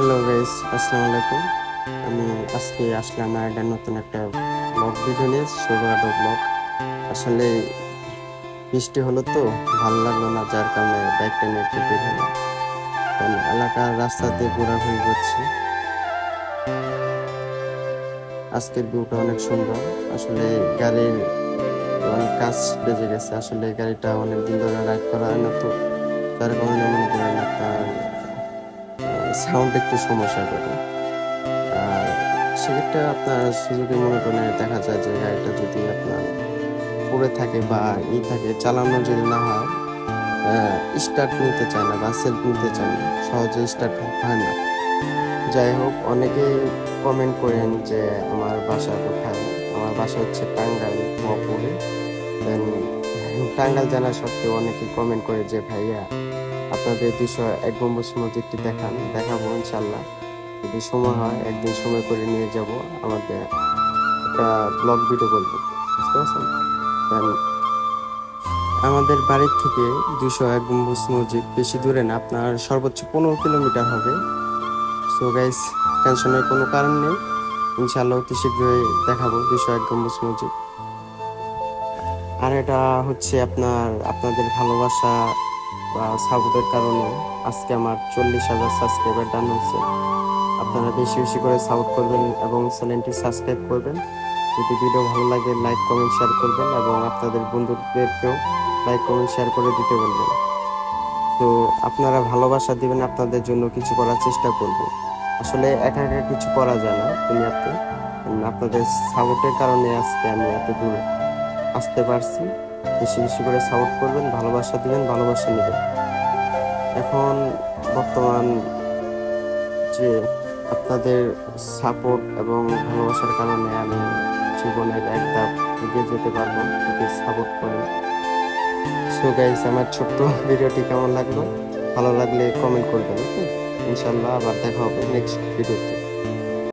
Hello guys, আসসালামু আলাইকুম। আমি আজকে আসলাম আর একটা নতুন একটা ব্লগ ভিডিও নিয়ে সুগাডো ব্লগ আসলে বৃষ্টি হলো তো, ভালো লাগল না, যার কারণে বাইকটা নিয়ে একটু বের হলাম। কারণ এলাকার রাস্তাতে ঘোরাঘুরি করছি। আজকের ভিউটা অনেক সুন্দর। আসলে গাড়ির অনেক কাজ বেজে গেছে। আসলে গাড়িটা অনেক দিন ধরে রাইড করা হয় না তো, যার কারণে মনে করেন আপনার সাউন্ড একটু সমস্যা করে। আর সেক্ষেত্রে আপনার সুযোগে মনে করেন দেখা যায় যে গাড়িটা যদি আপনার পড়ে থাকে বা ই থাকে, চালানো যদি না হয় স্টার্ট নিতে চায় না বা সেলফ নিতে চায় না, সহজে স্টার্ট হয় না। যাই হোক, অনেকেই কমেন্ট করেন যে আমার বাসা কোথায়? আমার বাসা হচ্ছে টাঙ্গাইল মপুরে দেন টাঙ্গাইল জানা সত্ত্বেও অনেকেই কমেন্ট করে যে, ভাইয়া আপনাদের দুশো এক গম্বুজ মসজিদটি দেখান, দেখাবো ইনশাল্লাহ যদি সময় হয়, একদিন সময় করে নিয়ে যাব আমাদের একটা ব্লগ ভিডিও করব বুঝতে পারছেন? আমাদের বাড়ির থেকে দুশো এক গম্বুজ মসজিদ বেশি দূরে না, আপনার সর্বোচ্চ পনেরো কিলোমিটার হবে। সো গাইস টেনশনের কোনো কারণ নেই। ইনশাল্লাহ অতি শীঘ্রই দেখাবো দুশো এক গম্বুজ মসজিদ আর এটা হচ্ছে আপনার, আপনাদের ভালোবাসা সাপোর্টের কারণে আজকে আমার চল্লিশ হাজার সাবস্ক্রাইবার ডান হচ্ছে আপনারা বেশি বেশি করে সাপোর্ট করবেন এবং চ্যানেলটি সাবস্ক্রাইব করবেন। যদি ভিডিও ভালো লাগে লাইক কমেন্ট শেয়ার করবেন এবং আপনাদের বন্ধুদেরকেও লাইক কমেন্ট শেয়ার করে দিতে বলবেন। তো আপনারা ভালোবাসা দিবেন আপনাদের জন্য কিছু করার চেষ্টা করব। আসলে একা একা কিছু করা যায় না দুনিয়াতে। উম, আপনাদের সাপোর্টের কারণে আজকে আমি এত দূর আসতে পারছি। বেশি বেশি করে সাপোর্ট করবেন, ভালোবাসা দিবেন, ভালোবাসা নেবেন। এখন বর্তমান যে আপনাদের সাপোর্ট এবং ভালোবাসার কারণে আমি জীবনের এক ধাপ এগিয়ে যেতে পারব যদি সাপোর্ট করেন সো গাইস আমার ছোট্ট ভিডিওটি কেমন লাগল? ভালো লাগলে কমেন্ট করবেন ওকে ইনশাল্লাহ আবার দেখা হবে নেক্সট ভিডিওতে।